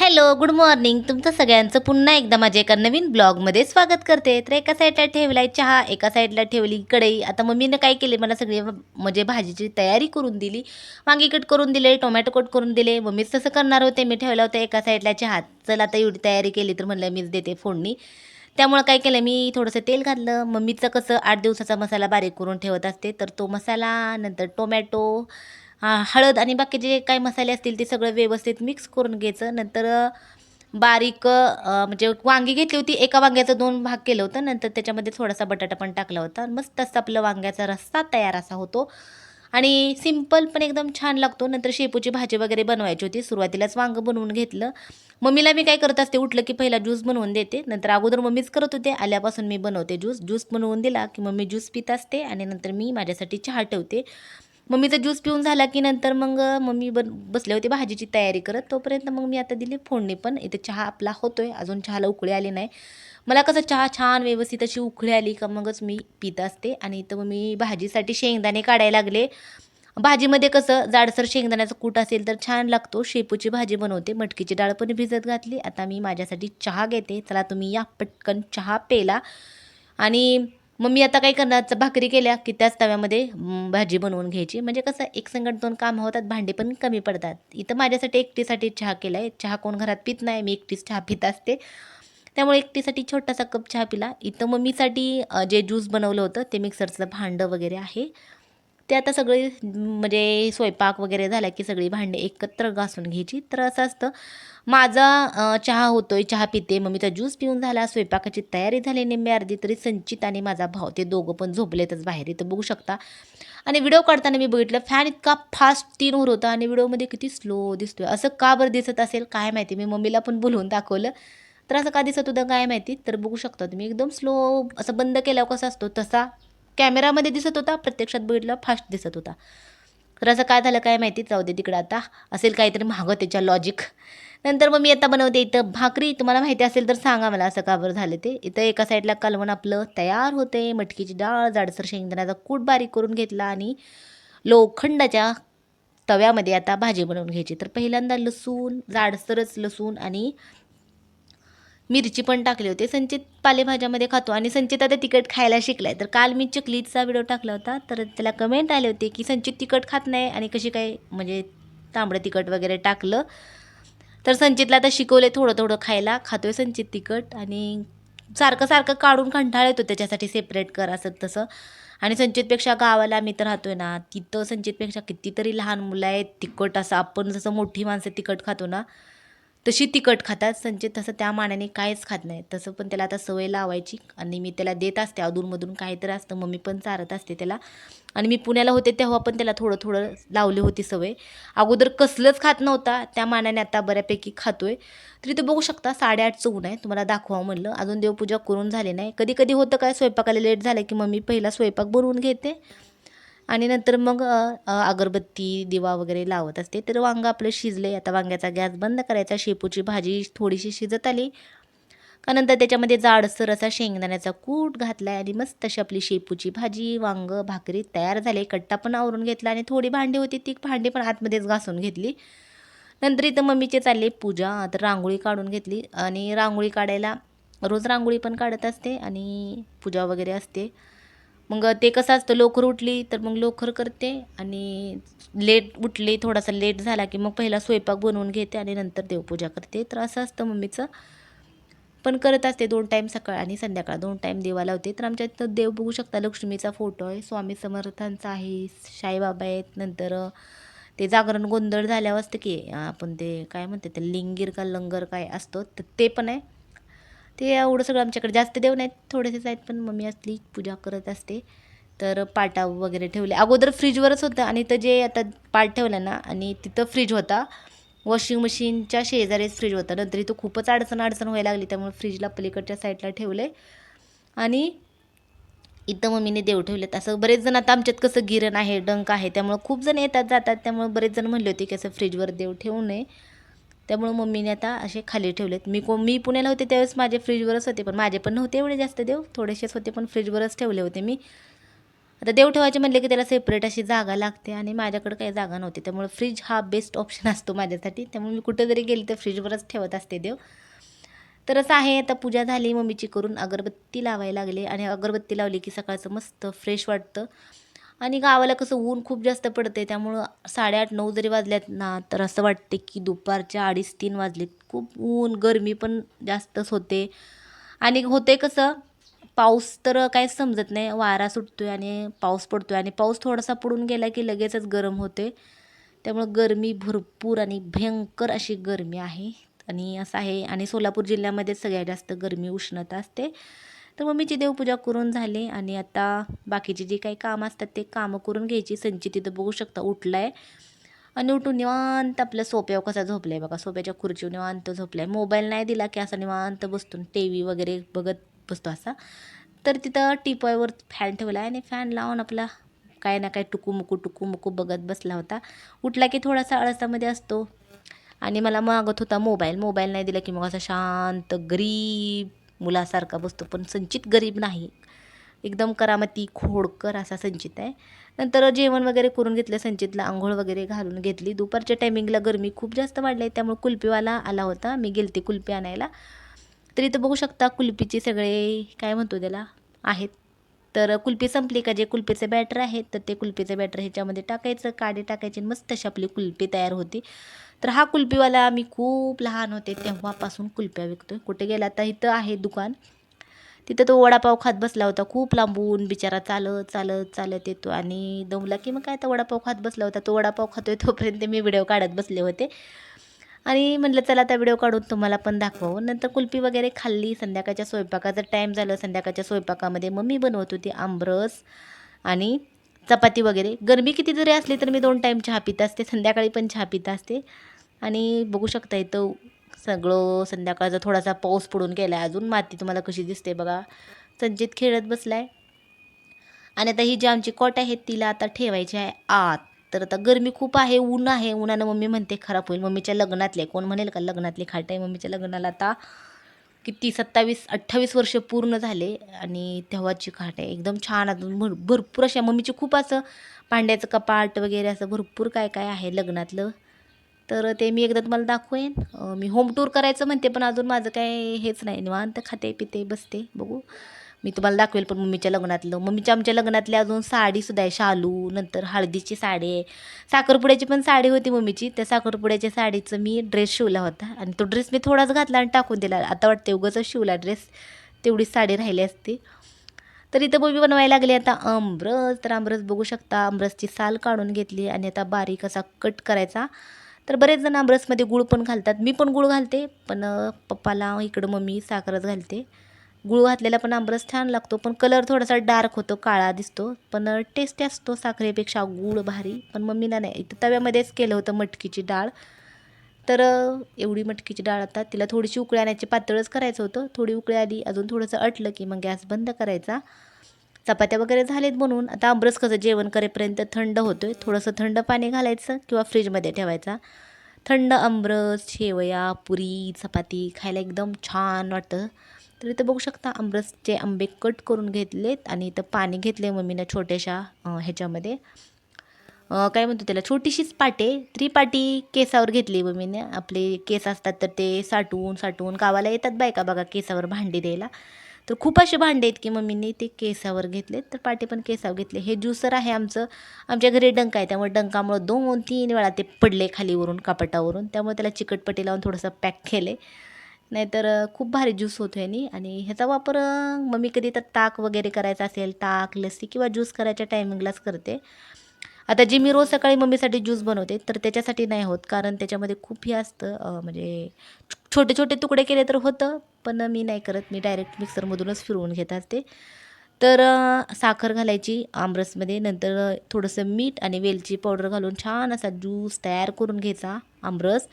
Hello good morning. तुमचं सगळ्यांचं पुन्हा एकदा माझ्या एका नवीन ब्लॉगमध्ये स्वागत करते. तर एका साईडला ठेवलाय चहा एका साईडला ठेवली कढई. आता मम्मीनं काय केले मला सगळी म्हणजे भाजीची तयारी करून दिली. वांगी कट करून दिले टोमॅटो कट करून दिले. मम्मीच तसं करणार होते. मी ठेवला होता एका साईडला चहा. चल आता एवढी तयारी केली तर म्हणलं मीच देते फोडणी. त्यामुळं काय केलं? मी थोडंसं तेल घातलं. मम्मीचं कसं आठ दिवसाचा मसाला बारीक करून ठेवत असते. तर तो मसाला नंतर टोमॅटो हळद आणि बाकीचे जे काही मसाले असतील ते सगळं व्यवस्थित मिक्स करून घ्यायचं. नंतर बारीक म्हणजे वांगी घेतली होती एका वांग्याचा दोन भाग केलं होतं. नंतर त्याच्यामध्ये थोडासा बटाटा पण टाकला होता. मस्त असं आपलं वांग्याचा रस्सा तयार असा होतो. आणि सिंपल पण एकदम छान लागतो. नंतर शेपूची भाजी वगैरे बनवायची होती. सुरुवातीलाच वांगं बनवून घेतलं. मम्मीला मी काय करत असते उठलं की पहिला ज्यूस बनवून देते. नंतर अगोदर मम्मीच करत होते. आल्यापासून मी बनवते ज्यूस ज्यूस बनवून दिला की मम्मी ज्यूस पित असते आणि नंतर मी माझ्यासाठी चहा ठेवते. मम्मीचा ज्यूस पिऊन झाला की नंतर मग मम्मी बन बसले होते भाजीची तयारी करत. तोपर्यंत मग मी आता दिली फोडणी पण. इथे चहा आपला होतोय. अजून चहाला उकळी आली नाही. मला कसं चहा छान व्यवस्थित अशी उकळी आली का मगच मी पित असते. आणि इथं मग मी भाजीसाठी शेंगदाणे काढायला लागले. भाजीमध्ये कसं जाडसर शेंगदाण्याचं कूट असेल तर छान लागतो. शेपूची भाजी बनवते. मटकीची डाळ पण भिजत घातली. आता मी माझ्यासाठी चहा घेते. चला तुम्ही या पटकन चहा पेला आणि मग मी आता काय करणार? भाकरी केल्या की त्याच तव्यामध्ये भाजी बनवून घ्यायची. म्हणजे कसं एक संगट दोन कामं होतात भांडे पण कमी पडतात. इथं माझ्यासाठी एकटीसाठी चहा केला आहे चहा कोण घरात पित नाही मी एकटीच चहा पित असते. त्यामुळे एकटीसाठी छोटासा कप चहा पिला. इथं मम्मीसाठी जे ज्यूस बनवलं होतं ते मिक्सरचं भांडं वगैरे आहे. ते आता सगळे म्हणजे स्वयंपाक वगैरे झाला की सगळी भांडे एकत्र घासून घ्यायची. तर असं असतं माझा चहा चहा होतोय चहा पिते मम्मीचा ज्यूस पिऊन झाला स्वयंपाकाची तयारी झाली निम्मे अर्धी तरी संचित आणि माझा भाव ते दोघं पण झोपलेतच बाहेर इथं बघू शकता. आणि व्हिडिओ काढताना मी बघितलं फॅन इतका फास्ट तीन उर होता आणि व्हिडिओमध्ये किती स्लो दिसतोय. असं का बरं दिसत असेल काय माहिती? मी मम्मीला पण बोलवून दाखवलं. तर असं का दिसत होतं काय माहिती? तर बघू शकता तुम्ही एकदम स्लो असं बंद केल्यावर कसा असतो तसा कॅमेरामध्ये दिसत होता प्रत्यक्षात बघितलं फास्ट दिसत होता. तर असं काय झालं काय माहिती? जाऊ दे तिकडं आता. असेल काहीतरी मागं त्याच्या लॉजिक नंतर मग मी आता बनवते इथं. भाकरी तुम्हाला माहिती असेल तर सांगा मला असं का बरं झालं ते. इथं एका साईडला कालवण आपलं तयार होते. मटकीची डाळ जाडसर शेंगदाण्याचा कूट बारीक करून घेतला आणि लोखंडाच्या तव्यामध्ये आता भाजी बनवून घ्यायची. तर पहिल्यांदा लसूण जाडसरच लसूण आणि मिरची पण टाकली होती. संचित पालेभाज्यामध्ये खातो आणि संचित आता तिखट खायला शिकलाय. तर काल मी चकलीचा व्हिडिओ टाकला होता. तर त्याला कमेंट आले होते की संचित तिखट खात नाही आणि कशी काय म्हणजे तांबडं तिखट वगैरे टाकलं. तर संचितला आता शिकवले थोडं थोडं खायला. खातोय संचित तिखट आणि सारखं सारखं काढून कंटाळ येतो त्याच्यासाठी सेपरेट कर असं तसं. आणि संचितपेक्षा गावाला आम्ही तर राहतोय ना तिथं संचितपेक्षा कितीतरी लहान मुलं आहेत तिखट असं आपण जसं मोठी माणसं तिखट खातो ना तशी तिखट खातात. संचित तसं त्या मानाने काहीच खात नाही. तसं पण त्याला आता सवय लावायची आणि मी त्याला देत असते. अधूनमधून काहीतरी असतं. मम्मी पण चारत असते त्याला. आणि मी पुण्याला होते तेव्हा पण त्याला थोडं थोडं लावली होती सवय. अगोदर कसलंच खात नव्हता. त्या मानाने आता बऱ्यापैकी खातोय. तरी तो बघू शकता साडेआठचं ऊन आहे. तुम्हाला दाखवा म्हणलं. अजून देवपूजा करून झाली नाही. कधी कधी होतं काय स्वयंपाकाला लेट झालं की मम्मी पहिला स्वयंपाक बनवून घेते. आणि नंतर मग अगरबत्ती दिवा वगैरे लावत असते. तर वांगं आपलं शिजले आता वांग्याचा गॅस बंद करायचा. शेपूची भाजी थोडीशी शिजत आली. का नंतर त्याच्यामध्ये जाडसर असा शेंगदाण्याचा कूट घातला आणि मस्त अशी आपली शेपूची भाजी वांग भाकरी तयार झाले. कट्टा पण आवरून घेतला आणि थोडी भांडी होती. ती भांडी पण आतमध्येच घासून घेतली. नंतर इथं मम्मीचे चालले पूजा. तर रांगोळी काढून घेतली. आणि रांगोळी काढायला रोज रांगोळी पण काढत असते आणि पूजा वगैरे असते. मग ते कसं असतं लवकर उठली तर मग लवकर करते आणि लेट उठली थोडासा लेट झाला की मग पहिला स्वयंपाक बनवून घेते आणि नंतर देवपूजा करते. तर असं असतं मम्मीचं. पण करत असते दोन टाईम सकाळ आणि संध्याकाळ. दोन टाईम देवा लावते. तर आमच्या इथं देव बघू शकता लक्ष्मीचा फोटो आहे. स्वामी समर्थांचा आहे साईबाबा आहेत. नंतर ते जागरण गोंधळ झाल्यावर असतं की आपण ते काय म्हणते ते लिंगीर का लंगर काय असतो तर ते पण आहे. ते एवढं सगळं आमच्याकडे जास्त देव नाहीत थोडेसेच आहेत पण मम्मी असली पूजा करत असते. तर पाटा वगैरे ठेवले. अगोदर फ्रीजवरच होतं आणि तर जे आता पाट ठेवलं ना आणि तिथं फ्रीज होता. वॉशिंग मशीनच्या शेजारीच फ्रीज होता. नंतर इथं खूपच अडचण अडचण व्हायला लागली त्यामुळे फ्रीजला पलीकडच्या साईडला ठेवले. आणि इथं मम्मीने देव ठेवलेत. असं बरेच जण आता आमच्यात कसं गिरण आहे डंक आहे त्यामुळं खूप जण येतात जातात. त्यामुळे बरेच जण म्हणले होते की असं फ्रीजवर देव ठेवू नये. त्यामुळं मम्मीने आता असे खाली ठेवलेत. मी को मी पुण्याला होते त्यावेळेस माझे फ्रीजवरच होते पण माझे पण नव्हते एवढे जास्त देव. थोडेसेच होते पण फ्रीजवरच ठेवले होते मी. आता देव ठेवायचे म्हणले की त्याला सेपरेट अशी जागा लागते आणि माझ्याकडे काही जागा नव्हती. त्यामुळे फ्रीज हा बेस्ट ऑप्शन असतो माझ्यासाठी. त्यामुळे मी कुठं जरी गेली तर फ्रीजवरच ठेवत असते देव. तर असं आहे आता पूजा झाली मम्मीची करून अगरबत्ती लावायला लागले आणि अगरबत्ती लावली की सकाळचं मस्त फ्रेश वाटतं. आणि गावाला कसं ऊन खूप जास्त पडते त्यामुळं साडेआठ नऊ जरी वाजल्यात ना तर असं वाटते की दुपारच्या अडीच तीन वाजलेत. खूप ऊन गरमी पण जास्तच होते. आणि होते कसं पाऊस तर काहीच समजत नाही. वारा सुटतो आहे आणि पाऊस पडतो आहे आणि पाऊस थोडासा पडून गेला की लगेचच गरम होते त्यामुळं गरमी भरपूर आणि भयंकर अशी गरमी आहे. आणि असं आहे. आणि सोलापूर जिल्ह्यामध्ये सगळ्यात जास्त गरमी उष्णता असते. तर मम्मीची देवपूजा करून झाली आणि आता बाकीची जी काही कामं असतात ते कामं करून घ्यायची. संची तिथं बघू शकता उठला आहे आणि उठून निवांत आपल्या सोप्यावर कसा झोपला आहे बघा. सोप्याच्या खुर्चीवर निवांत झोपला आहे मोबाईल नाही दिला की असा निवांत बसतो टी व्ही वगैरे बघत बसतो असा. तर तिथं टिपॉयवर फॅन ठेवला आहे आणि फॅन लावून आपला काय ना काय टुकूमुकू टुकूमुकू बघत बसला होता. उठला की थोडासा आळसामध्ये असतो. आणि मला मागत होता मोबाईल. मोबाईल नाही दिला की मग असा शांत गरीब मुलासारखा बसतो पण संचित गरीब नाही. एकदम करामती खोडकर असा संचित आहे. नंतर जेवण वगैरे करून घेतलं संचितला आंघोळ वगैरे घालून घेतली. दुपारच्या टायमिंगला गरमी खूप जास्त वाढली आहे त्यामुळे कुल्फीवाला आला होता. मी गेलते कुल्फी आणायला. तरी तर बघू शकता कुल्फीचे सगळे काय म्हणतो त्याला आहेत. तर कुल्फी संपली का? जे कुल्फीचे बॅटर आहेत तर ते कुल्फीचे बॅटर ह्याच्यामध्ये टाकायचं काडे टाकायचे आणि मस्त अशी आपली कुल्फी तयार होती. तर हा कुल्फीवाला आम्ही खूप लहान होते तेव्हापासून कुल्फ्या विकतो कुठे गेला तर इथं आहे दुकान. तिथं तो वडापाव खात बसला होता खूप लांबून. बिचारा चालत चालत चालत येतो आणि दमला की मग काय तर वडापाव खात बसला होता. तो वडापाव खातोय तोपर्यंत मी व्हिडिओ काढत बसले होते. आणि म्हटलं चला आता व्हिडिओ काढून तुम्हाला पण दाखवू. नंतर कुल्फी वगैरे खाल्ली. संध्याकाळच्या स्वयंपाकाचं टाईम झालं. संध्याकाळच्या स्वयंपाकामध्ये मम्मी बनवत होती आंबरस आणि चपाती वगैरे. गरमी किती जरी असली तर मी दोन टाईम चहा पित असते. संध्याकाळी पण चहा पित असते. आणि बघू शकता इथं सगळं संध्याकाळचा थोडासा पाऊस पडून गेला आहे अजून माती तुम्हाला कशी दिसते बघा. संचित खेळत बसलाय. आणि आता ही जी आमची कॉट आहे तिला आता ठेवायची आहे आत. तर आता गरमी खूप आहे ऊन आहे उन्हानं मम्मी म्हणते खराब होईल. मम्मीच्या लग्नातले कोण म्हणेल का लग्नातली खाट आहे मम्मीच्या लग्नाला आता किती सत्तावीस अठ्ठावीस वर्ष पूर्ण झाले आणि तेव्हाची खाट आहे एकदम छान अजून भर भरपूर अशा मम्मीची खूप असं पांड्याचं कपाट वगैरे असं भरपूर काय काय आहे लग्नातलं. तर ते मी एकदा तुम्हाला दाखवेन. मी होम टूर करायचं म्हणते पण अजून माझं काय हेच नाही. निवांत खाते पिते बसते बघू. मी तुम्हाला दाखवेल पण मम्मीच्या लग्नातलं. मम्मीच्या आमच्या लग्नातल्या अजून साडीसुद्धा आहे शालू नंतर हळदीची साडी आहे. साखरपुड्याची पण साडी होती मम्मीची. त्या साखरपुड्याच्या साडीचं मी ड्रेस शिवला होता आणि तो ड्रेस मी थोडाच घातला आणि टाकून दिला. आता वाटते उगाच शिवला ड्रेस तेवढीच साडी राहिली असती. तर इथं मम्मी बनवायला लागली आता आमरस. तर आमरस बघू शकता. आमरसची साल काढून घेतली आणि आता बारीक असा कट करायचा. तर बरेच जण आमरसमध्ये गुळ पण घालतात. मी पण गुळ घालते पण पप्पाला इकडं मम्मी साखरच घालते. गुळ घातलेला पण आमरस छान लागतो पण कलर थोडासा डार्क होतो काळा दिसतो. पण टेस्टी असतो साखरेपेक्षा गुळ भारी. पण मम्मीला नाही. इथं तव्यामध्येच केलं होतं मटकीची डाळ. तर एवढी मटकीची डाळ आता तिला थोडीशी उकळी आणायची. पातळच करायचं होतं. थोडी उकळी आली. अजून थोडंसं अटलं की मग गॅस बंद करायचा. चपात्या वगैरे झालेत बनवून. आता आंबरस कसं जेवण करेपर्यंत थंड होतो आहे थोडंसं थंड पाणी घालायचं किंवा फ्रीजमध्ये ठेवायचा. थंड आंबरस शेवया पुरी चपाती खायला एकदम छान वाटतं. तर इथं बघू शकता आंबरसचे आंबे कट करून घेतलेत आणि इथं पाणी घेतले मम्मीनं छोट्याशा ह्याच्यामध्ये. काय म्हणतो त्याला? छोटीशीच पाटे त्रिपाटी केसावर घेतली मम्मीने. आपले केस असतात तर ते साठवून साठवून गावाला येतात बायका बघा केसावर भांडी द्यायला. तर खूप असे भांडे आहेत की मम्मीने ते केसावर घेतलेत. तर पाटे पण केसावर घेतले. हे ज्युसर आहे आमचं. आमच्या घरी डंक आहे त्यामुळे डंकामुळं दोन तीन वेळा ते पडले खालीवरून कापटावरून. त्यामुळे त्याला चिकटपट्टी लावून थोडंसं पॅक केले नाहीतर खूप भारी ज्यूस होतो आहे आणि ह्याचा वापर मग मम्मी कधी तर ताक वगैरे करायचा असेल ताक लस्सी किंवा ज्यूस करायच्या टायमिंगलाच करते. आता जी मी रोज सकाळी मम्मीसाठी ज्यूस बनवते तर त्याच्यासाठी नाही होत. कारण त्याच्यामध्ये खूप हे असतं म्हणजे छोटे छोटे तुकडे केले तर होतं पण मी नाही करत. मी डायरेक्ट मिक्सरमधूनच फिरवून घेत असते. तर साखर घालायची आमरसमध्ये नंतर थोडंसं मीठ आणि वेलची पावडर घालून छान असा ज्यूस तयार करून घ्यायचा आमरस.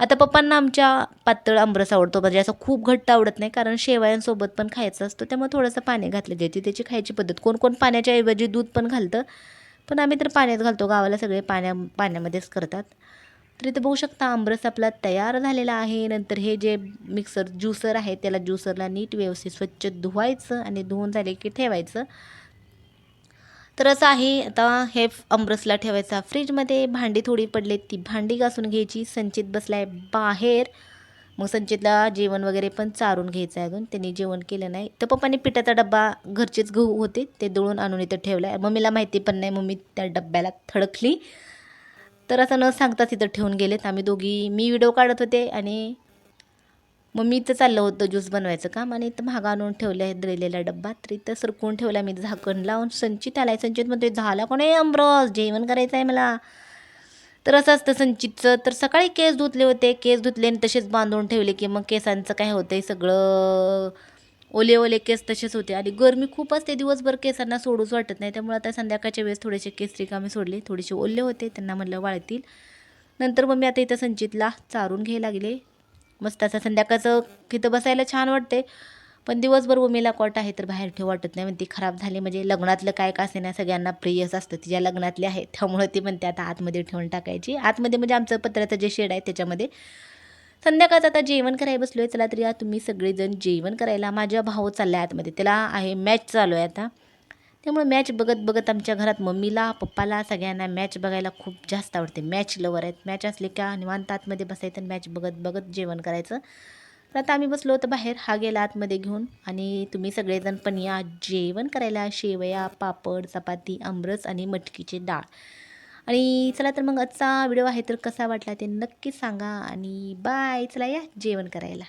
आता पप्पांना आमच्या पातळ आमरस आवडतो म्हणजे असं खूप घट्ट आवडत नाही कारण शेवयांसोबत पण खायचं असतं त्यामुळे थोडंसं पाणी घातलं ज्याची त्याची खायची पद्धत. कोण कोण पाण्याच्या ऐवजी दूध पण घालतं पण आम्ही तर पाण्यात घालतो. गावाला सगळे पाण्या पाण्यामध्येच करतात. तर इथे बघू शकता आमरस आपला तयार झालेला आहे. नंतर हे जे मिक्सर ज्युसर आहे त्याला ज्युसरला नीट व्यवस्थित स्वच्छ धुवायचं आणि धुवून झाले की ठेवायचं. तर असं आहे आता हे अमरसला ठेवायचा. फ्रीजमध्ये भांडी थोडी पडली ती भांडी घासून घ्यायची. संचित बसलाय बाहेर. मग संचितला जेवण वगैरे पण चारून घ्यायचं आहे अजून. त्यांनी जेवण केलं नाही. तर पप्पाने पिठाचा डब्बा घरचेच गहू होते. ते दळून आणून इथं ठेवला आहे मम्मीला माहिती पण नाही. मम्मी त्या डब्याला थडकली. तर असं न सांगताच इथं ठेवून गेलेत. आम्ही दोघी मी व्हिडिओ काढत होते आणि मग मी इथं चाललं होतं ज्यूस बनवायचं काम आणि इथं महाग आणून ठेवलं आहे दळलेला डब्बा तर इथं सरकून ठेवला मी झाकण लावून संचित आलाय. संचित म्हणतोय झाला कोण? आहे अमरस जेवण करायचं आहे मला. तर असं असतं संचितचं. तर सकाळी केस धुतले होते. केस धुतले आणि तसेच बांधून ठेवले की मग केसांचं काय होतंय? सगळं ओले ओले केस तसेच होते. आणि गरमी खूप असते. दिवसभर केसांना सोडूच वाटत नाही. त्यामुळे आता संध्याकाळच्या वेळेस थोडेसे केस रिकामे सोडले. थोडेसे ओले होते. त्यांना म्हणलं वाळतील. नंतर मग मी आता इथं संचितला चारून घ्यायला लागले. मस्त असं संध्याकाळचं तिथं बसायला छान वाटते पण दिवसभर उमेला कॉट आहे तर बाहेर ठेव वाटत नाही म्हणते खराब झाली म्हणजे लग्नातलं काय का असे ना सगळ्यांना प्रियस असतं तिच्या लग्नातले आहे त्यामुळे ती म्हणते आता आतमध्ये ठेवून टाकायची. आतमध्ये म्हणजे आमचं पत्र्याचं जे शेड आहे त्याच्यामध्ये. संध्याकाळचं आता जेवण करायला बसलो आहे चला तरी तुम्ही सगळेजण जेवण करायला. माझ्या भाऊ चालला आहे आतमध्ये. त्याला आहे मॅच चालू आहे आता. त्यामुळे मॅच बघत बघत आमच्या घरात मम्मीला पप्पाला सगळ्यांना मॅच बघायला खूप जास्त आवडते. मॅच लवर आहेत. मॅच असले का निवांत आतमध्ये बसायचं मॅच बघत बघत जेवण करायचं. तर आता आम्ही बसलो होतो बाहेर. हा गेला आतमध्ये घेऊन. आणि तुम्ही सगळेजण पण या. जेवण करायला शेवया पापड चपाती आमरस आणि मटकीची डाळ. आणि चला तर मग आजचा व्हिडिओ आहे तर कसा वाटला ते नक्की सांगा. आणि बाय चला या. जेवण करायला.